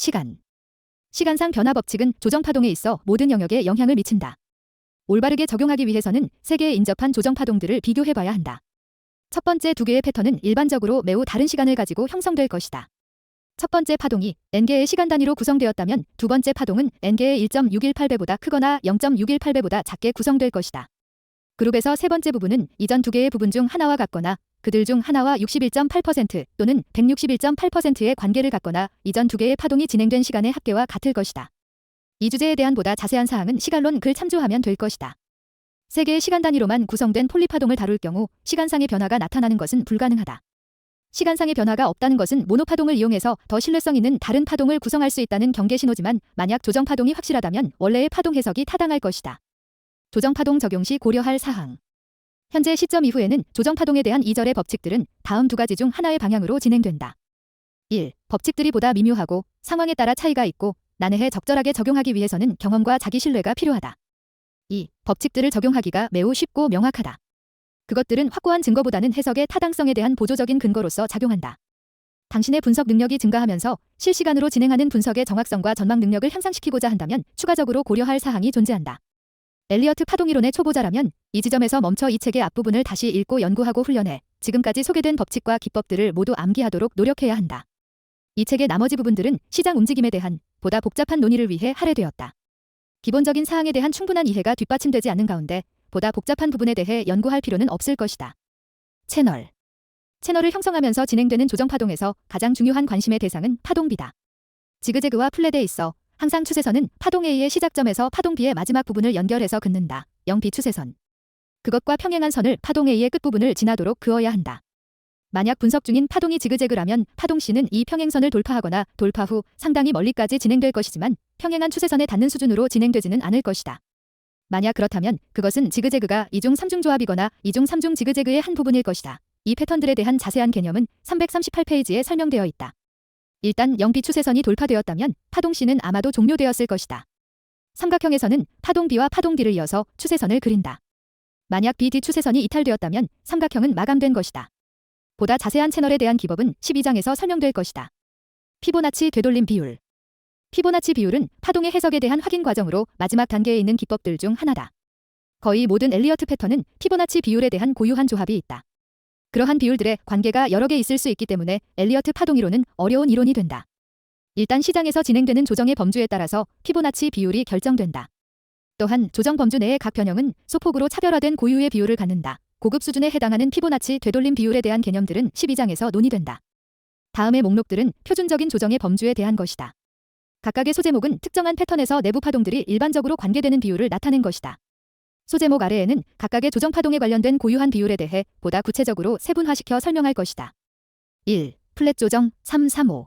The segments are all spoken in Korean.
시간. 시간상 변화 법칙은 조정 파동에 있어 모든 영역에 영향을 미친다. 올바르게 적용하기 위해서는 세 개의 인접한 조정 파동들을 비교해 봐야 한다. 첫 번째 두 개의 패턴은 일반적으로 매우 다른 시간을 가지고 형성될 것이다. 첫 번째 파동이 n개의 시간 단위로 구성되었다면 두 번째 파동은 n개의 1.618배보다 크거나 0.618배보다 작게 구성될 것이다. 그룹에서 세 번째 부분은 이전 두 개의 부분 중 하나와 같거나 그들 중 하나와 61.8% 또는 161.8%의 관계를 갖거나 이전 두 개의 파동이 진행된 시간의 합계와 같을 것이다. 이 주제에 대한 보다 자세한 사항은 시간론 글 참조하면 될 것이다. 세 개의 시간 단위로만 구성된 폴리파동을 다룰 경우 시간상의 변화가 나타나는 것은 불가능하다. 시간상의 변화가 없다는 것은 모노파동을 이용해서 더 신뢰성 있는 다른 파동을 구성할 수 있다는 경계 신호지만 만약 조정 파동이 확실하다면 원래의 파동 해석이 타당할 것이다. 조정 파동 적용 시 고려할 사항 현재 시점 이후에는 조정 파동에 대한 이절의 법칙들은 다음 두 가지 중 하나의 방향으로 진행된다. 1. 법칙들이 보다 미묘하고 상황에 따라 차이가 있고 난해해 적절하게 적용하기 위해서는 경험과 자기 신뢰가 필요하다. 2. 법칙들을 적용하기가 매우 쉽고 명확하다. 그것들은 확고한 증거보다는 해석의 타당성에 대한 보조적인 근거로서 작용한다. 당신의 분석 능력이 증가하면서 실시간으로 진행하는 분석의 정확성과 전망 능력을 향상시키고자 한다면 추가적으로 고려할 사항이 존재한다. 엘리어트 파동이론의 초보자라면 이 지점에서 멈춰 이 책의 앞부분을 다시 읽고 연구하고 훈련해 지금까지 소개된 법칙과 기법들을 모두 암기하도록 노력해야 한다. 이 책의 나머지 부분들은 시장 움직임에 대한 보다 복잡한 논의를 위해 할애되었다. 기본적인 사항에 대한 충분한 이해가 뒷받침되지 않는 가운데 보다 복잡한 부분에 대해 연구할 필요는 없을 것이다. 채널 채널을 형성하면서 진행되는 조정 파동에서 가장 중요한 관심의 대상은 파동비다. 지그재그와 플랫에 있어 항상 추세선은 파동 A의 시작점에서 파동 B의 마지막 부분을 연결해서 긋는다. 0B 추세선. 그것과 평행한 선을 파동 A의 끝부분을 지나도록 그어야 한다. 만약 분석 중인 파동이 지그재그라면 파동 C는 이 평행선을 돌파하거나 돌파 후 상당히 멀리까지 진행될 것이지만 평행한 추세선에 닿는 수준으로 진행되지는 않을 것이다. 만약 그렇다면 그것은 지그재그가 2중 3중 조합이거나 2중 3중 지그재그의 한 부분일 것이다. 이 패턴들에 대한 자세한 개념은 338페이지에 설명되어 있다. 일단 0B 추세선이 돌파되었다면 파동 C는 아마도 종료되었을 것이다. 삼각형에서는 파동 B와 파동 D를 이어서 추세선을 그린다. 만약 BD 추세선이 이탈되었다면 삼각형은 마감된 것이다. 보다 자세한 채널에 대한 기법은 12장에서 설명될 것이다. 피보나치 되돌림 비율 피보나치 비율은 파동의 해석에 대한 확인 과정으로 마지막 단계에 있는 기법들 중 하나다. 거의 모든 엘리어트 패턴은 피보나치 비율에 대한 고유한 조합이 있다. 그러한 비율들의 관계가 여러 개 있을 수 있기 때문에 엘리어트 파동 이론은 어려운 이론이 된다. 일단 시장에서 진행되는 조정의 범주에 따라서 피보나치 비율이 결정된다. 또한 조정 범주 내의 각 변형은 소폭으로 차별화된 고유의 비율을 갖는다. 고급 수준에 해당하는 피보나치 되돌림 비율에 대한 개념들은 12장에서 논의된다. 다음의 목록들은 표준적인 조정의 범주에 대한 것이다. 각각의 소제목은 특정한 패턴에서 내부 파동들이 일반적으로 관계되는 비율을 나타낸 것이다. 소제목 아래에는 각각의 조정 파동에 관련된 고유한 비율에 대해 보다 구체적으로 세분화시켜 설명할 것이다. 1. 플랫 조정 335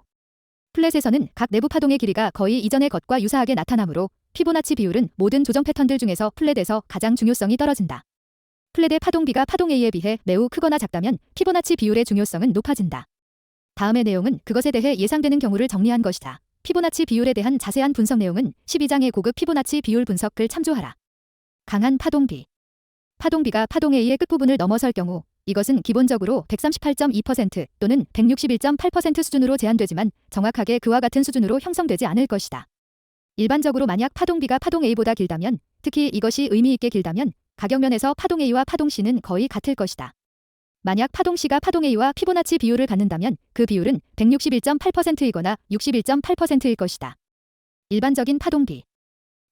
플랫에서는 각 내부 파동의 길이가 거의 이전의 것과 유사하게 나타나므로 피보나치 비율은 모든 조정 패턴들 중에서 플랫에서 가장 중요성이 떨어진다. 플랫의 파동비가 파동 A에 비해 매우 크거나 작다면 피보나치 비율의 중요성은 높아진다. 다음의 내용은 그것에 대해 예상되는 경우를 정리한 것이다. 피보나치 비율에 대한 자세한 분석 내용은 12장의 고급 피보나치 비율 분석을 참조하라. 강한 파동비. 파동비가 파동 A의 끝부분을 넘어설 경우 이것은 기본적으로 138.2% 또는 161.8% 수준으로 제한되지만 정확하게 그와 같은 수준으로 형성되지 않을 것이다. 일반적으로 만약 파동비가 파동 A보다 길다면 특히 이것이 의미 있게 길다면 가격면에서 파동 A와 파동 C는 거의 같을 것이다. 만약 파동 C가 파동 A와 피보나치 비율을 갖는다면 그 비율은 161.8%이거나 61.8%일 것이다. 일반적인 파동비.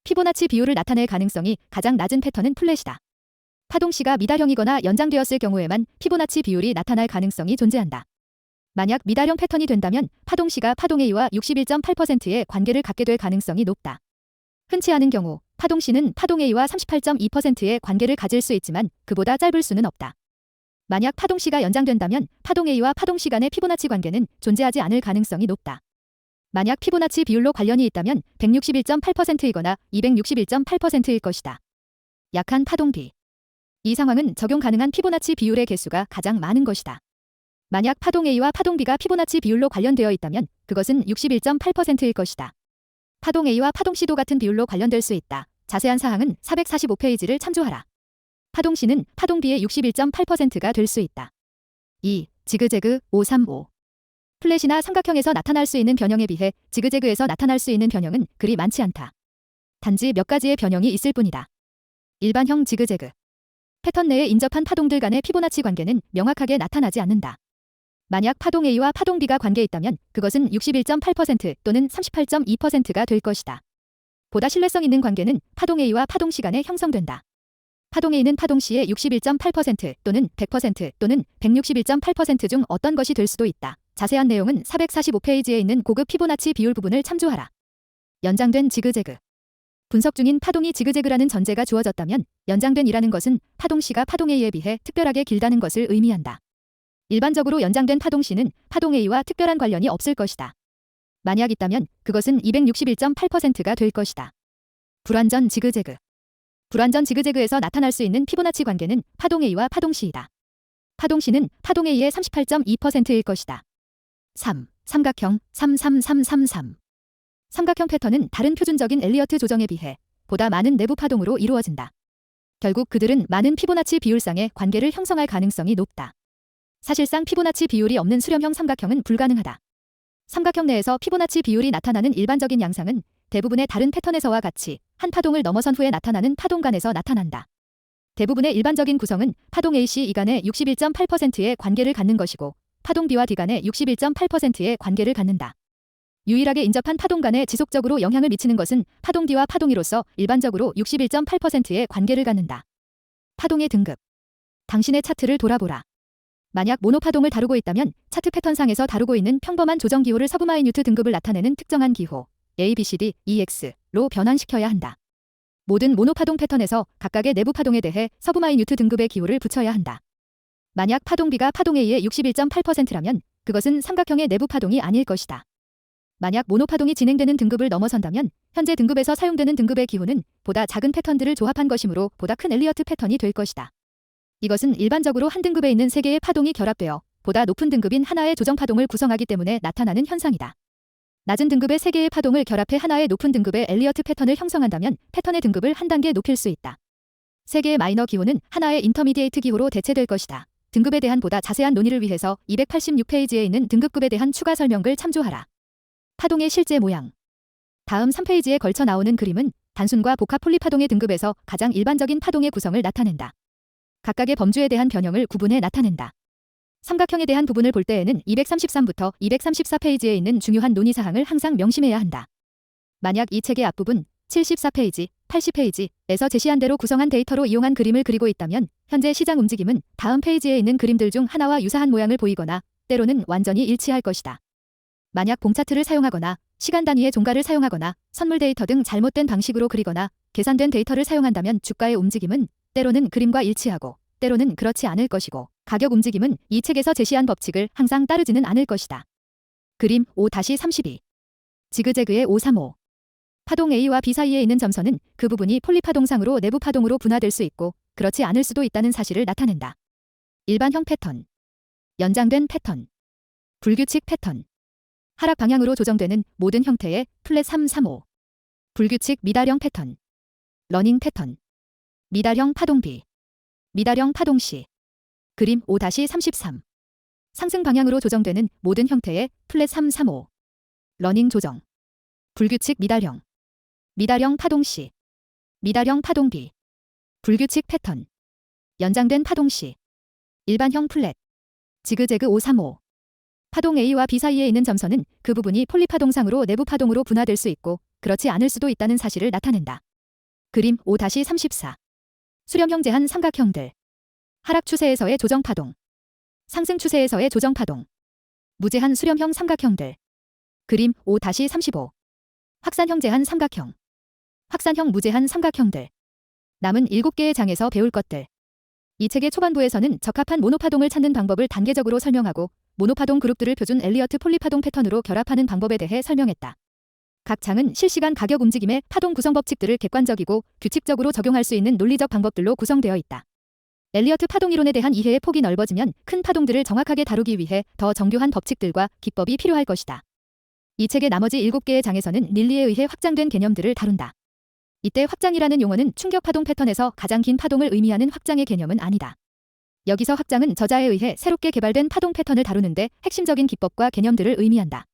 피보나치 비율을 나타낼 가능성이 가장 낮은 패턴은 플랫이다. 파동 C가 미달형이거나 연장되었을 경우에만 피보나치 비율이 나타날 가능성이 존재한다. 만약 미달형 패턴이 된다면 파동 C가 파동 A와 61.8%의 관계를 갖게 될 가능성이 높다. 흔치 않은 경우 파동 C는 파동 A와 38.2%의 관계를 가질 수 있지만 그보다 짧을 수는 없다. 만약 파동 C가 연장된다면 파동 A와 파동 C 간의 피보나치 관계는 존재하지 않을 가능성이 높다. 만약 피보나치 비율로 관련이 있다면 161.8%이거나 261.8%일 것이다. 약한 파동비. 이 상황은 적용 가능한 피보나치 비율의 개수가 가장 많은 것이다. 만약 파동 A와 파동 B가 피보나치 비율로 관련되어 있다면 그것은 61.8%일 것이다. 파동 A와 파동 C도 같은 비율로 관련될 수 있다. 자세한 사항은 445페이지를 참조하라. 파동 C는 파동 B의 61.8%가 될 수 있다. 2. 지그재그 535 플랫이나 삼각형에서 나타날 수 있는 변형에 비해 지그재그에서 나타날 수 있는 변형은 그리 많지 않다. 단지 몇 가지의 변형이 있을 뿐이다. 일반형 지그재그. 패턴 내에 인접한 파동들 간의 피보나치 관계는 명확하게 나타나지 않는다. 만약 파동 A와 파동 B가 관계 있다면 그것은 61.8% 또는 38.2%가 될 것이다. 보다 신뢰성 있는 관계는 파동 A와 파동 C 간에 형성된다. 파동 A는 파동 C의 61.8% 또는 100% 또는 161.8%중 어떤 것이 될 수도 있다. 자세한 내용은 445페이지에 있는 고급 피보나치 비율 부분을 참조하라. 연장된 지그재그. 분석 중인 파동이 지그재그라는 전제가 주어졌다면 연장된이라는 것은 파동 C가 파동 A에 비해 특별하게 길다는 것을 의미한다. 일반적으로 연장된 파동 C는 파동 A와 특별한 관련이 없을 것이다. 만약 있다면 그것은 261.8%가 될 것이다. 불완전 지그재그. 불완전 지그재그에서 나타날 수 있는 피보나치 관계는 파동 A와 파동 C이다. 파동 C는 파동 A의 38.2%일 것이다. 3. 삼각형 33333 삼각형 패턴은 다른 표준적인 엘리어트 조정에 비해 보다 많은 내부 파동으로 이루어진다. 결국 그들은 많은 피보나치 비율상의 관계를 형성할 가능성이 높다. 사실상 피보나치 비율이 없는 수렴형 삼각형은 불가능하다. 삼각형 내에서 피보나치 비율이 나타나는 일반적인 양상은 대부분의 다른 패턴에서와 같이 한 파동을 넘어선 후에 나타나는 파동간에서 나타난다. 대부분의 일반적인 구성은 파동 AC 이간의 61.8%의 관계를 갖는 것이고 파동 B와 D 간의 61.8%의 관계를 갖는다. 유일하게 인접한 파동 간에 지속적으로 영향을 미치는 것은 파동 D와 파동 E로서 일반적으로 61.8%의 관계를 갖는다. 파동의 등급. 당신의 차트를 돌아보라. 만약 모노파동을 다루고 있다면 차트 패턴상에서 다루고 있는 평범한 조정 기호를 서브마이뉴트 등급을 나타내는 특정한 기호 A, B, C, D, E, X로 변환시켜야 한다. 모든 모노파동 패턴에서 각각의 내부 파동에 대해 서브마이뉴트 등급의 기호를 붙여야 한다. 만약 파동 B가 파동 A의 61.8%라면 그것은 삼각형의 내부 파동이 아닐 것이다. 만약 모노파동이 진행되는 등급을 넘어선다면 현재 등급에서 사용되는 등급의 기호는 보다 작은 패턴들을 조합한 것이므로 보다 큰 엘리어트 패턴이 될 것이다. 이것은 일반적으로 한 등급에 있는 세 개의 파동이 결합되어 보다 높은 등급인 하나의 조정 파동을 구성하기 때문에 나타나는 현상이다. 낮은 등급의 세 개의 파동을 결합해 하나의 높은 등급의 엘리어트 패턴을 형성한다면 패턴의 등급을 한 단계 높일 수 있다. 세 개의 마이너 기호는 하나의 인터미디에이트 기호로 대체될 것이다. 등급에 대한 보다 자세한 논의를 위해서 286페이지에 있는 등급급에 대한 추가 설명을 참조하라. 파동의 실제 모양. 다음 3페이지에 걸쳐 나오는 그림은 단순과 복합 폴리파동의 등급에서 가장 일반적인 파동의 구성을 나타낸다. 각각의 범주에 대한 변형을 구분해 나타낸다. 삼각형에 대한 부분을 볼 때에는 233부터 234페이지에 있는 중요한 논의 사항을 항상 명심해야 한다. 만약 이 책의 앞부분 74페이지, 80페이지에서 제시한 대로 구성한 데이터로 이용한 그림을 그리고 있다면 현재 시장 움직임은 다음 페이지에 있는 그림들 중 하나와 유사한 모양을 보이거나 때로는 완전히 일치할 것이다. 만약 봉차트를 사용하거나 시간 단위의 종가를 사용하거나 선물 데이터 등 잘못된 방식으로 그리거나 계산된 데이터를 사용한다면 주가의 움직임은 때로는 그림과 일치하고 때로는 그렇지 않을 것이고 가격 움직임은 이 책에서 제시한 법칙을 항상 따르지는 않을 것이다. 그림 5-32 지그재그의 535 파동 A와 B 사이에 있는 점선은 그 부분이 폴리파동상으로 내부 파동으로 분화될 수 있고 그렇지 않을 수도 있다는 사실을 나타낸다. 일반형 패턴 연장된 패턴 불규칙 패턴. 하락 방향으로 조정되는 모든 형태의 플랫 335 불규칙 미달형 패턴 러닝 패턴. 미달형 파동비 미달형 파동시 그림 5-33 상승 방향으로 조정되는 모든 형태의 플랫 335 러닝 조정 불규칙 미달형 미달형 파동시 미달형 파동비. 불규칙 패턴. 연장된 파동시 일반형 플랫. 지그재그 535 파동 A와 B 사이에 있는 점선은 그 부분이 폴리파동상으로 내부 파동으로 분화될 수 있고 그렇지 않을 수도 있다는 사실을 나타낸다. 그림 5-34 수렴형 제한 삼각형들. 하락 추세에서의 조정 파동. 상승 추세에서의 조정 파동. 무제한 수렴형 삼각형들. 그림 5-35 확산형 제한 삼각형 확산형 무제한 삼각형들 남은 7개의 장에서 배울 것들 이 책의 초반부에서는 적합한 모노파동을 찾는 방법을 단계적으로 설명하고 모노파동 그룹들을 표준 엘리어트 폴리파동 패턴으로 결합하는 방법에 대해 설명했다. 각 장은 실시간 가격 움직임의 파동 구성 법칙들을 객관적이고 규칙적으로 적용할 수 있는 논리적 방법들로 구성되어 있다. 엘리어트 파동 이론에 대한 이해의 폭이 넓어지면 큰 파동들을 정확하게 다루기 위해 더 정교한 법칙들과 기법이 필요할 것이다. 이 책의 나머지 7개의 장에서는 릴리에 의해 확장된 개념들을 다룬다. 이때 확장이라는 용어는 충격 파동 패턴에서 가장 긴 파동을 의미하는 확장의 개념은 아니다. 여기서 확장은 저자에 의해 새롭게 개발된 파동 패턴을 다루는데 핵심적인 기법과 개념들을 의미한다.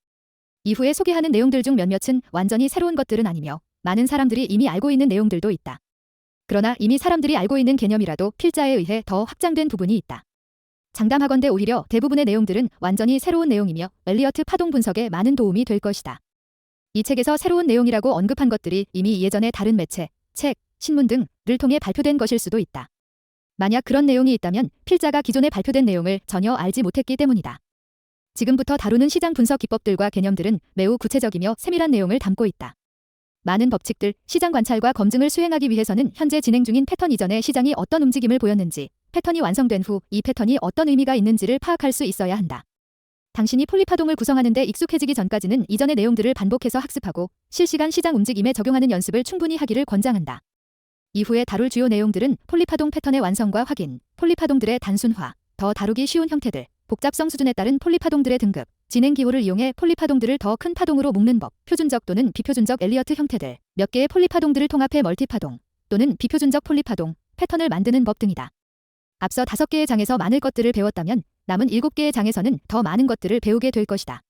이후에 소개하는 내용들 중 몇몇은 완전히 새로운 것들은 아니며 많은 사람들이 이미 알고 있는 내용들도 있다. 그러나 이미 사람들이 알고 있는 개념이라도 필자에 의해 더 확장된 부분이 있다. 장담하건대 오히려 대부분의 내용들은 완전히 새로운 내용이며 엘리어트 파동 분석에 많은 도움이 될 것이다. 이 책에서 새로운 내용이라고 언급한 것들이 이미 예전에 다른 매체, 책, 신문 등을 통해 발표된 것일 수도 있다. 만약 그런 내용이 있다면 필자가 기존에 발표된 내용을 전혀 알지 못했기 때문이다. 지금부터 다루는 시장 분석 기법들과 개념들은 매우 구체적이며 세밀한 내용을 담고 있다. 많은 법칙들, 시장 관찰과 검증을 수행하기 위해서는 현재 진행 중인 패턴 이전에 시장이 어떤 움직임을 보였는지, 패턴이 완성된 후 이 패턴이 어떤 의미가 있는지를 파악할 수 있어야 한다. 당신이 폴리파동을 구성하는데 익숙해지기 전까지는 이전의 내용들을 반복해서 학습하고 실시간 시장 움직임에 적용하는 연습을 충분히 하기를 권장한다. 이후에 다룰 주요 내용들은 폴리파동 패턴의 완성과 확인, 폴리파동들의 단순화, 더 다루기 쉬운 형태들, 복잡성 수준에 따른 폴리파동들의 등급, 진행 기호를 이용해 폴리파동들을 더 큰 파동으로 묶는 법, 표준적 또는 비표준적 엘리어트 형태들, 몇 개의 폴리파동들을 통합해 멀티파동 또는 비표준적 폴리파동, 패턴을 만드는 법 등이다. 앞서 다섯 개의 장에서 많을 것들을 배웠다면 남은 일곱 개의 장에서는 더 많은 것들을 배우게 될 것이다.